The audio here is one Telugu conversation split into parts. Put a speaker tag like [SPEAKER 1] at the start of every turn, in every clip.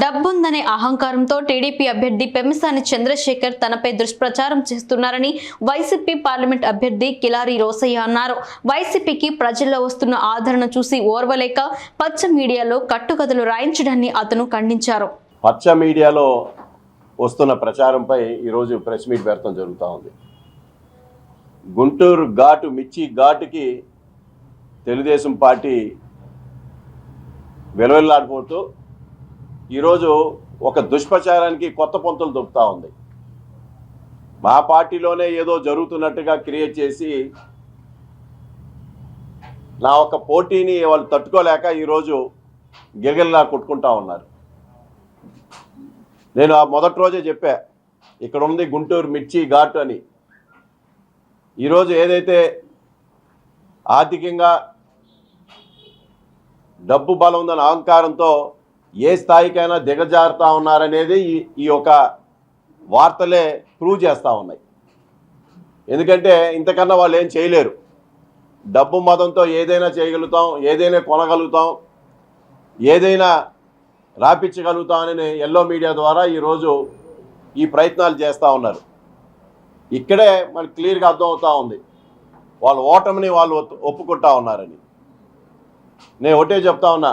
[SPEAKER 1] డబ్బుందనే అహంకారంతో టీడీపీ అభ్యర్థి పెమ్మసాని చంద్రశేఖర్ తనపై దుష్ప్రచారం చేస్తున్నారని వైసీపీ పార్లమెంట్ అభ్యర్థి కిలారి రోసయ్య అన్నారు. వైసీపీకి ప్రజల్లో వస్తున్న ఆదరణ చూసి ఓర్వలేక పచ్చ మీడియాలో కట్టుకథలు రాయించడాన్ని అతను ఖండించారు.
[SPEAKER 2] పచ్చ మీడియాలో వస్తున్న ప్రచారంపై ఈరోజు ప్రెస్ మీట్ పెడతాం జరుగుతూ ఉంది. గుంటూరు ఘాటు మిర్చి ఘాటుకి తెలుగుదేశం పార్టీ వెలవెల్లాడిపోతూ ఈరోజు ఒక దుష్ప్రచారానికి కొత్త పొంతులు దొరుకుతూ ఉంది. మా పార్టీలోనే ఏదో జరుగుతున్నట్టుగా క్రియేట్ చేసి నా ఒక పోటీని వాళ్ళు తట్టుకోలేక ఈరోజు గిలగిల్లా కొట్టుకుంటా ఉన్నారు. నేను ఆ మొదటి రోజే చెప్పా ఇక్కడ ఉంది గుంటూరు మిర్చి ఘాట్ అని. ఈరోజు ఏదైతే ఆర్థికంగా డబ్బు బలం ఉందన్న అహంకారంతో ఏ స్థాయికైనా దిగజారుతా ఉన్నారనేది ఈ ఈ యొక్క వార్తలే ప్రూవ్ చేస్తూ ఉన్నాయి. ఎందుకంటే ఇంతకన్నా వాళ్ళు ఏం చేయలేరు. డబ్బు మతంతో ఏదైనా చేయగలుగుతాం ఏదైనా కొనగలుగుతాం ఏదైనా రాపించగలుగుతామని ఎల్లో మీడియా ద్వారా ఈరోజు ఈ ప్రయత్నాలు చేస్తూ ఉన్నారు. ఇక్కడే మనకి క్లియర్గా అర్థమవుతూ ఉంది. వాళ్ళ ఓటమిని వాళ్ళు ఒప్పుకుంటా ఉన్నారని. నేను ఒకటే చెప్తా ఉన్నా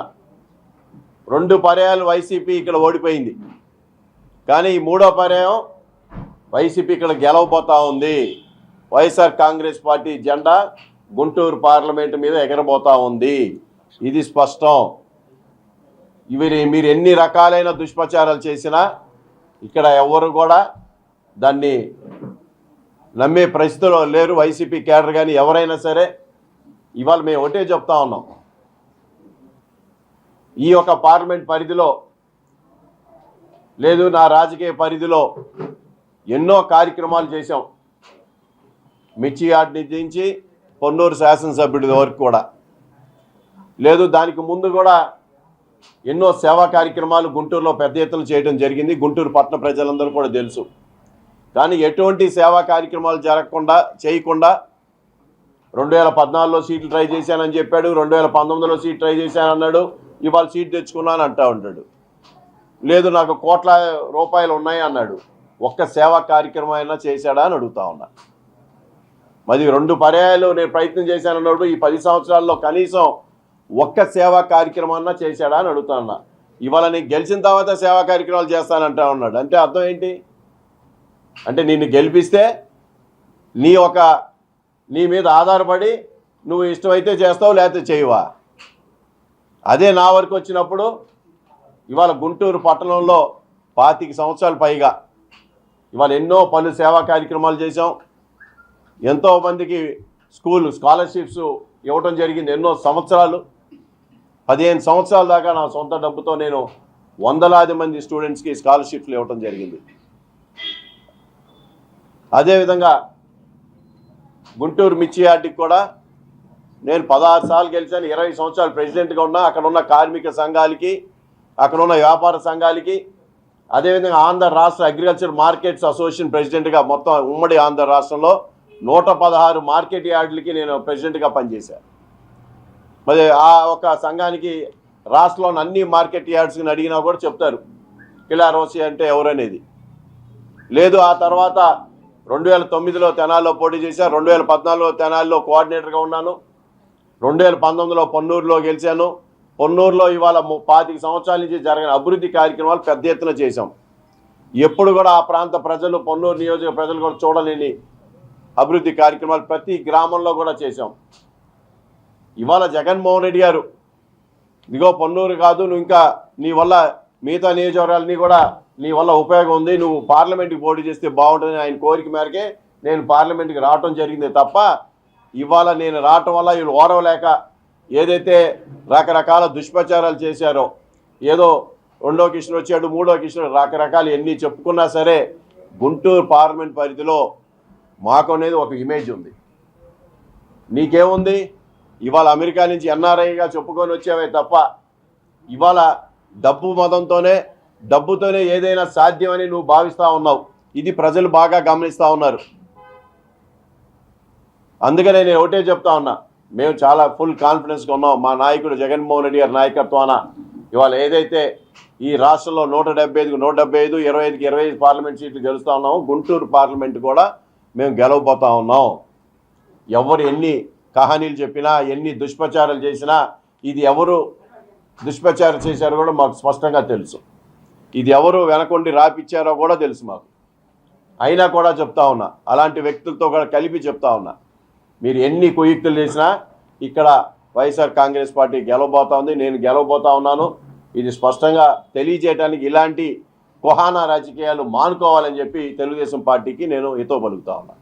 [SPEAKER 2] రెండు పర్యాయాలు వైసీపీ ఇక్కడ ఓడిపోయింది. కానీ ఈ మూడో పర్యాయం వైసీపీ ఇక్కడ గెలవబోతా ఉంది. వైఎస్ఆర్ కాంగ్రెస్ పార్టీ జెండా గుంటూరు పార్లమెంటు మీద ఎగరబోతా ఉంది. ఇది స్పష్టం. ఇవి మీరు ఎన్ని రకాలైన దుష్ప్రచారాలు చేసినా ఇక్కడ ఎవరు కూడా దాన్ని నమ్మే పరిస్థితిలో లేరు. వైసీపీ కేడర్ కానీ ఎవరైనా సరే ఇవాళ మేము ఒకటే చెప్తా ఉన్నాం. ఈ యొక్క పార్లమెంట్ పరిధిలో లేదు నా రాజకీయ పరిధిలో ఎన్నో కార్యక్రమాలు చేశాం. మిర్చి యార్డ్ నుంచి పొన్నూరు శాసనసభ్యుడి వరకు కూడా. లేదు దానికి ముందు కూడా ఎన్నో సేవా కార్యక్రమాలు గుంటూరులో పెద్ద ఎత్తున చేయడం జరిగింది. గుంటూరు పట్టణ ప్రజలందరూ కూడా తెలుసు. కానీ ఎటువంటి సేవా కార్యక్రమాలు జరగకుండా చేయకుండా రెండు వేల పద్నాలుగులో సీట్లు ట్రై చేశానని చెప్పాడు రెండు వేల పంతొమ్మిదిలో సీట్ ట్రై చేశానన్నాడు. ఇవాళ సీట్ తెచ్చుకున్నాను అంటా ఉంటాడు. లేదు నాకు కోట్ల రూపాయలు ఉన్నాయి అన్నాడు. ఒక్క సేవా కార్యక్రమం అయినా చేశాడా అని అడుగుతా ఉన్నా. మరి రెండు పర్యాయాలు నేను ప్రయత్నం చేశానన్నాడు ఈ పది సంవత్సరాల్లో కనీసం ఒక్క సేవా కార్యక్రమాన్నా చేశాడా అని అడుగుతా ఉన్నా. ఇవాళ నీకు గెలిచిన తర్వాత సేవా కార్యక్రమాలు చేస్తానంటా ఉన్నాడు. అంటే అర్థం ఏంటి? అంటే నిన్ను గెలిపిస్తే నీ ఒక నీ మీద ఆధారపడి నువ్వు ఇష్టమైతే చేస్తావు లేకపోతే చేయవా? అదే నా వరకు వచ్చినప్పుడు ఇవాళ గుంటూరు పట్టణంలో పాతిక సంవత్సరాలు పైగా ఇవాళ ఎన్నో పలు సేవా కార్యక్రమాలు చేశాం. ఎంతోమందికి స్కూల్ స్కాలర్షిప్స్ ఇవ్వటం జరిగింది ఎన్నో సంవత్సరాలు. పదిహేను సంవత్సరాల దాకా నా సొంత డబ్బుతో నేను వందలాది మంది స్టూడెంట్స్కి స్కాలర్షిప్లు ఇవ్వటం జరిగింది. అదేవిధంగా గుంటూరు మిర్చి యార్డ్కి కూడా నేను పదహారు సార్లు గెలిచాను ఇరవై సంవత్సరాలు ప్రెసిడెంట్గా ఉన్నా అక్కడ ఉన్న కార్మిక సంఘాలకి అక్కడ ఉన్న వ్యాపార సంఘాలకి. అదేవిధంగా ఆంధ్ర రాష్ట్ర అగ్రికల్చర్ మార్కెట్స్ అసోసియేషన్ ప్రెసిడెంట్గా మొత్తం ఉమ్మడి ఆంధ్ర రాష్ట్రంలో నూట పదహారు మార్కెట్ యార్డులకి నేను ప్రెసిడెంట్గా పనిచేశాను మరి ఆ ఒక సంఘానికి రాష్ట్రంలోని అన్ని మార్కెట్ యార్డ్స్ని అడిగినా కూడా చెప్తారు. కిలా రోసి అంటే ఎవరనేది. లేదు ఆ తర్వాత రెండు వేల తొమ్మిదిలో తెనాల్లో పోటీ చేశాను రెండు వేల పద్నాలుగులో తెనాల్లో కోఆర్డినేటర్గా ఉన్నాను. రెండు వేల పంతొమ్మిదిలో పొన్నూరులో గెలిచాను. పొన్నూరులో ఇవాళ పాతిక సంవత్సరాల నుంచి జరిగిన అభివృద్ధి కార్యక్రమాలు పెద్ద ఎత్తున చేశాం. ఎప్పుడు కూడా ఆ ప్రాంత ప్రజలు పొన్నూరు నియోజక ప్రజలు కూడా చూడలేని అభివృద్ధి కార్యక్రమాలు ప్రతి గ్రామంలో కూడా చేశాం. ఇవాళ జగన్మోహన్ రెడ్డి గారు ఇదిగో పొన్నూరు కాదు నువ్వు ఇంకా నీ వల్ల మిగతా నియోజకవర్గాలని కూడా నీ వల్ల ఉపయోగం ఉంది. నువ్వు పార్లమెంట్కి పోటీ చేస్తే బాగుంటుంది ఆయన కోరిక మేరకే నేను పార్లమెంట్కి రావటం జరిగింది తప్ప ఇవాళ నేను రావటం వల్ల వీళ్ళు ఓరవలేక ఏదైతే రకరకాల దుష్ప్రచారాలు చేశారో ఏదో రెండో కిషన్ వచ్చాడు మూడో కిషన్ రకరకాలు ఎన్ని చెప్పుకున్నా సరే గుంటూరు పార్లమెంట్ పరిధిలో మాకు అనేది ఒక ఇమేజ్ ఉంది. నీకేముంది? ఇవాళ అమెరికా నుంచి ఎన్ఆర్ఐగా చెప్పుకొని వచ్చావే తప్ప ఇవాళ డబ్బు మతంతోనే డబ్బుతోనే ఏదైనా సాధ్యమని నువ్వు భావిస్తూ ఉన్నావు. ఇది ప్రజలు బాగా గమనిస్తూ ఉన్నారు. అందుకనే నేను ఒకటే చెప్తా ఉన్నా మేము చాలా ఫుల్ కాన్ఫిడెన్స్గా ఉన్నాం. మా నాయకుడు జగన్మోహన్ రెడ్డి గారి నాయకత్వాన ఇవాళ ఏదైతే ఈ రాష్ట్రంలో నూట డెబ్బై ఐదుకు నూట డెబ్బై ఐదు ఇరవై ఐదుకి ఇరవై ఐదు పార్లమెంట్ సీట్లు గెలుస్తూ ఉన్నాము గుంటూరు పార్లమెంట్ కూడా మేము గెలవబోతా ఉన్నాం. ఎవరు ఎన్ని కహానీలు చెప్పినా ఎన్ని దుష్ప్రచారాలు చేసినా ఇది ఎవరు దుష్ప్రచారం చేశారో కూడా మాకు స్పష్టంగా తెలుసు. ఇది ఎవరు వెనకొండి రాపిచ్చారో కూడా తెలుసు మాకు. అయినా కూడా చెప్తా ఉన్నా అలాంటి వ్యక్తులతో కూడా కలిపి చెప్తా ఉన్నా మీరు ఎన్ని కుయుక్తులు చేసినా ఇక్కడ వైఎస్ఆర్ కాంగ్రెస్ పార్టీ గెలవబోతా ఉంది. నేను గెలవబోతా ఉన్నాను. ఇది స్పష్టంగా తెలియజేయడానికి ఇలాంటి కుహానా రాజకీయాలు మానుకోవాలని చెప్పి తెలుగుదేశం పార్టీకి నేను హితో పలుకుతా ఉన్నాను